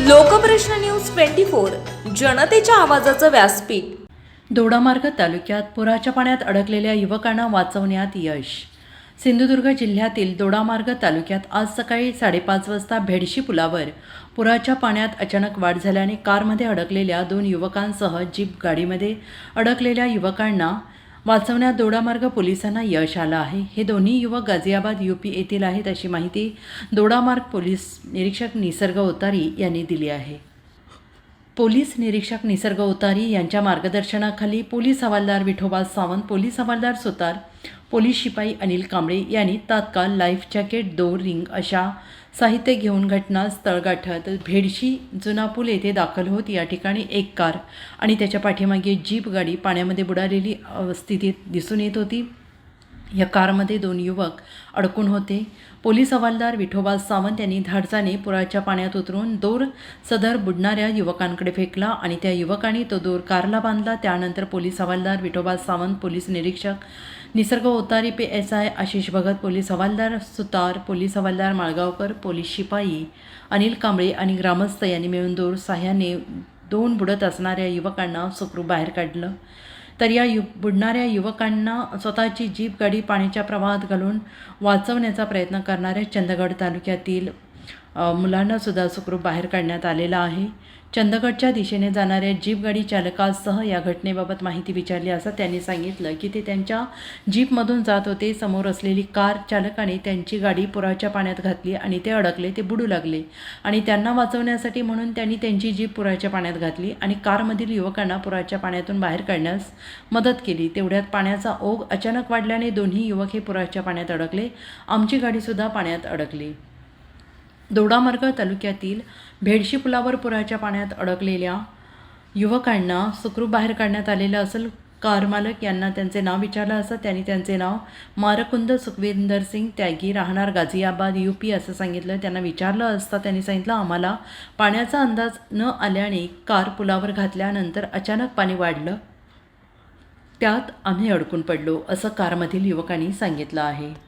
Lokprashna news twenty four जनतेच्या आवाजाचं व्यासपीठ. दोडामार्ग तालुक्यात पुराच्या पाण्यात अडकलेल्या युवकांना वाचवण्यात यश. सिंधुदुर्ग जिल्ह्यातील दोडामार्ग तालुक्यात आज सकाळी साडेपाच वाजता भेडशी पुलावर पुराच्या पाण्यात अचानक वाढ झाल्याने कारमध्ये अडकलेल्या दोन युवकांसह जीप गाडीमध्ये अडकलेल्या युवकांना वाचवण्यात दोडामार्ग पोलिसांना यश आलं आहे. हे दोन्ही युवक गाझियाबाद यूपी येथील आहेत अशी माहिती दोडामार्ग पोलीस निरीक्षक निसर्ग ओतारी यांनी दिली आहे. पोलीस निरीक्षक निसर्ग ओतारी यांच्या मार्गदर्शनाखाली पोलीस हवालदार विठोबा सावंत पोलीस हवालदार सुतार पोलीस शिपाई अनिल कांबळे यांनी तात्काळ लाईफ जॅकेट दोर रिंग अशा साहित्य घेऊन घटनास्थळ गाठत भेडशी जुना पूल येथे दाखल होत. या ठिकाणी एक कार आणि त्याच्या पाठीमागे जीप गाडी पाण्यामध्ये बुडालेली स्थितीत दिसून येत होती. या कारमध्ये दोन युवक अडकून होते. पोलीस हवालदार विठोबा सावंत यांनी धाडसाने पुराच्या पाण्यात उतरून दोर सदर बुडणाऱ्या युवकांकडे फेकला आणि त्या युवकांनी तो दोर कारला बांधला. त्यानंतर पोलीस हवालदार विठोबा सावंत पोलीस निरीक्षक Nisarg Otari P S I Ashish Bhagat police हवालदार सुतार पोलीस हवालदार माळगावकर पोलीस शिपाई अनिल कांबळे आणि ग्रामस्थ यांनी मिळून दोर साह्याने दोन बुडत असणाऱ्या युवकांना सुखरूप बाहेर काढलं. तर या यु बुडणाऱ्या युवकांना स्वतःची जीप गाडी पाण्याच्या प्रवाहात घालून वाचवण्याचा प्रयत्न करणाऱ्या चंदगड तालुक्यातील मुलांनासुद्धा मुलांना सुद्धा सुखरूप बाहेर काढण्यात आलेला आहे. चंदगडच्या दिशेने जाणाऱ्या जीप गाडी चालकासह या घटनेबाबत माहिती विचारली असता त्यांनी सांगितलं की ते त्यांच्या जीपमधून जात होते. समोर असलेली कार चालकाने त्यांची गाडी पुराच्या पाण्यात घातली आणि ते अडकले ते बुडू लागले आणि त्यांना वाचवण्यासाठी म्हणून त्यांनी त्यांची जीप पुराच्या पाण्यात घातली आणि कारमधील युवकांना पुराच्या पाण्यातून बाहेर काढण्यास मदत केली. तेवढ्यात पाण्याचा ओघ अचानक वाढल्याने दोन्ही युवक हे पुराच्या पाण्यात अडकले. आमची गाडीसुद्धा पाण्यात अडकली. दोडामार्ग तालुक्यातील भेडशी पुलावर पुराच्या पाण्यात अडकलेल्या युवकांना सुखरूप बाहेर काढण्यात आलेलं असेल कार मालक. यांना त्यांचे नाव विचारलं असं त्यांनी त्यांचे नाव मारकुंद सुखविंदर सिंग त्यागी राहणार गाझियाबाद यू पी असं सांगितलं. त्यांना विचारलं असता त्यांनी सांगितलं आम्हाला पाण्याचा अंदाज न आल्याने कार पुलावर घातल्यानंतर अचानक पाणी वाढलं. त्यात आम्ही अडकून पडलो असं कारमधील युवकांनी सांगितलं आहे.